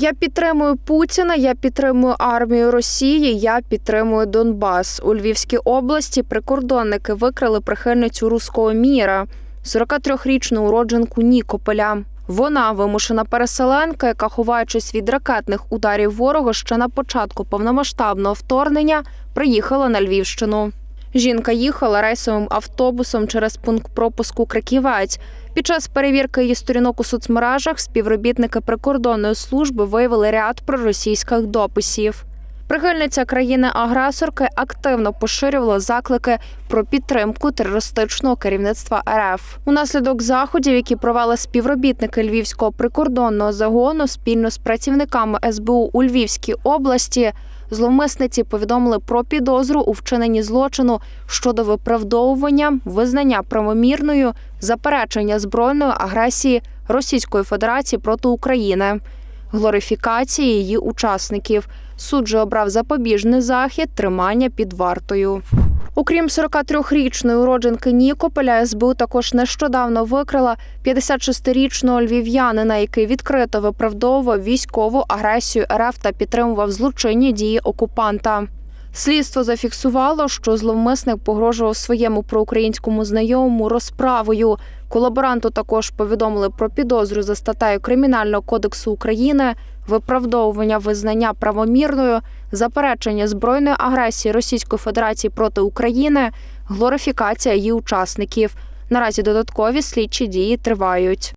Я підтримую Путіна, я підтримую армію Росії, я підтримую Донбас. У Львівській області прикордонники викрили прихильницю руського міра, 43-річну уродженку Нікополя. Вона вимушена переселенка, яка, ховаючись від ракетних ударів ворога, ще на початку повномасштабного вторгнення приїхала на Львівщину. Жінка їхала рейсовим автобусом через пункт пропуску Краківець. Під час перевірки її сторінок у соцмережах співробітники прикордонної служби виявили ряд проросійських дописів. Прихильниця країни-агресорки активно поширювала заклики про підтримку терористичного керівництва РФ. Унаслідок заходів, які провели співробітники Львівського прикордонного загону спільно з працівниками СБУ у Львівській області, зловмисниці повідомили про підозру у вчиненні злочину щодо виправдовування, визнання правомірною, заперечення збройної агресії Російської Федерації проти України, глорифікації її учасників. Суд же обрав запобіжний захід тримання під вартою. Окрім 43-річної уродженки Нікополя, СБУ також нещодавно викрила 56-річного львів'янина, який відкрито виправдовував військову агресію РФ та підтримував злочинні дії окупанта. Слідство зафіксувало, що зловмисник погрожував своєму проукраїнському знайомому розправою. Колаборанту також повідомили про підозру за статтею Кримінального кодексу України, виправдовування визнання правомірною, заперечення збройної агресії Російської Федерації проти України, глорифікація її учасників. Наразі додаткові слідчі дії тривають.